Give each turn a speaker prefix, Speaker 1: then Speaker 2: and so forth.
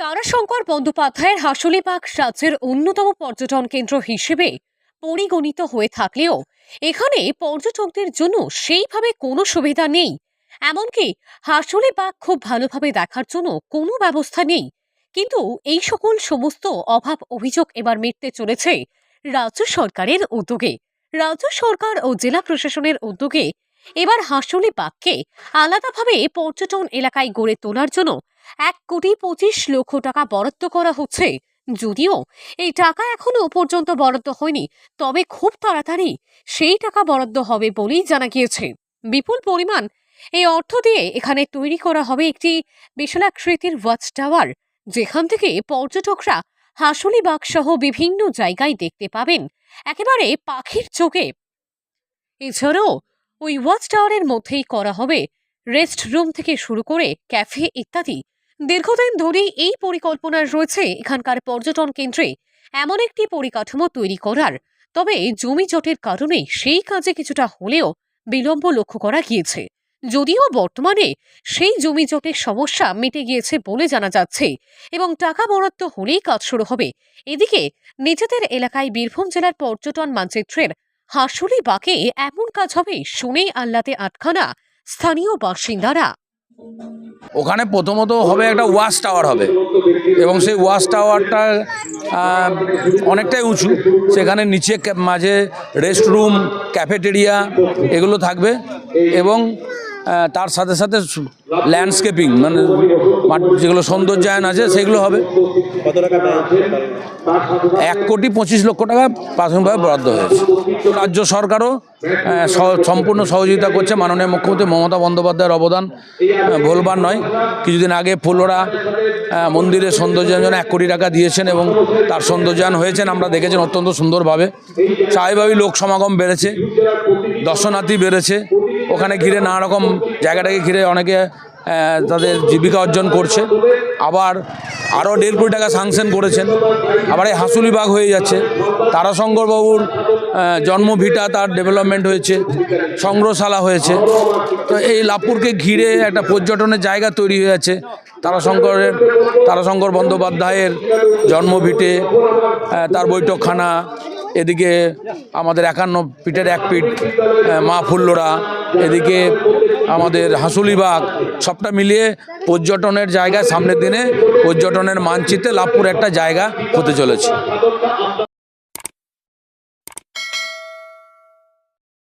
Speaker 1: তারাশঙ্কর বন্দ্যোপাধ্যায়ের হাসুলিবাগ রাজ্যের অন্যতম পর্যটন কেন্দ্র হিসেবে পরিগণিত হয়ে থাকলেও এখানে পর্যটকদের জন্য সেইভাবে কোনো সুবিধা নেই। এমনকি হাসুলিবাগ খুব ভালোভাবে দেখার জন্য কোনো ব্যবস্থা নেই। কিন্তু এই সকল সমস্ত অভাব অভিযোগ এবার মিটতে চলেছে রাজ্য সরকারের উদ্যোগে। রাজ্য সরকার ও জেলা প্রশাসনের উদ্যোগে এবার হাসুলিবাগকে আলাদাভাবে পর্যটন এলাকায় গড়ে তোলার জন্য এক কোটি পঁচিশ লক্ষ টাকা বরাদ্দ করা হচ্ছে। যদিও এই টাকা এখনও পর্যন্ত বরাদ্দ হয়নি, তবে খুব তাড়াতাড়ি সেই টাকা বরাদ্দ হবে বলেই জানা গিয়েছে। বিপুল পরিমাণ এই অর্থ দিয়ে এখানে তৈরি করা হবে একটি বিশালাকৃতির ওয়াচ টাওয়ার যেখান থেকে পর্যটকরা হাসুলিবাগ সহ বিভিন্ন জায়গায় দেখতে পাবেন। একেবারে পাখির চোখে। এছাড়াও ওই ওয়াচ টাওয়ারের মধ্যেই করা হবে রেস্ট রুম থেকে শুরু করে ক্যাফে ইত্যাদি। দীর্ঘদিন ধরেই এই পরিকল্পনা রয়েছে এখানকার পর্যটন কেন্দ্রে এমন একটি পরিকাঠামো তৈরি করার। তবে জমি জটের কারণে সেই কাজে কিছুটা হলেও বিলম্ব লক্ষ্য করা গিয়েছে। যদিও বর্তমানে সেই জমি জটের সমস্যা মিটে গিয়েছে বলে জানা যাচ্ছে এবং টাকা বরাদ্দ হলেই কাজ শুরু হবে। এদিকে নিজেদের এলাকায় বীরভূম জেলার পর্যটন মানচিত্রের হাসুলি বাঁকে এমন কাজ হবে শুনেই আল্লাতে আটখানা স্থানীয় বাসিন্দারা।
Speaker 2: ওখানে প্রথমত হবে একটা ওয়াশ টাওয়ার হবে। এবং সেই ওয়াশ টাওয়ারটা অনেকটাই উঁচু। সেখানে নিচে মাঝে রেস্টরুম, ক্যাফেটেরিয়া এগুলো থাকবে। এবং তার সাথে সাথে ল্যান্ডস্কেপিং মানে যেগুলো সৌন্দর্যায়ন আছে, সেগুলো হবে। এক কোটি পঁচিশ লক্ষ টাকা প্রাথমিকভাবে বরাদ্দ হয়েছে। রাজ্য সরকারও সম্পূর্ণ সহযোগিতা করছে। মাননীয় মুখ্যমন্ত্রী মমতা বন্দ্যোপাধ্যায়ের অবদান ভোলবার নয়। কিছুদিন আগে ফুলোরা মন্দিরের সৌন্দর্যায়ন জন্য এক কোটি টাকা দিয়েছেন এবং তার সৌন্দর্যায়ন হয়েছেন আমরা দেখেছেন অত্যন্ত সুন্দরভাবে। স্বাভাবিকভাবেই লোক সমাগম বেড়েছে, দর্শনার্থী বেড়েছে। ওখানে ঘিরে নানা রকম জায়গাটাকে ঘিরে অনেকে তাদের জীবিকা অর্জন করছে। আবার আরও দেড় কোটি টাকা সাংশন করেছেন। আবার এই হাসুলিবাগ হয়ে যাচ্ছে। তারাশঙ্করবাবুর জন্মভিটা তার ডেভেলপমেন্ট হয়েছে, সংগ্রহশালা হয়েছে। তো এই লাভপুরকে ঘিরে একটা পর্যটনের জায়গা তৈরি হয়ে যাচ্ছে তারাশঙ্করের, তারাশঙ্কর বন্দ্যোপাধ্যায়ের জন্মভিটে তার বৈঠকখানা এদিকে আমাদের একান্ন পিঠের এক পিঠ মা ফুল্লরা, এদিকে আমাদের হাসুলিবাগ সবটা মিলিয়ে পর্যটনের জায়গা সামনের দিনে, পর্যটনের মানচিত্রে লাভপুর একটা জায়গা হতে চলেছে।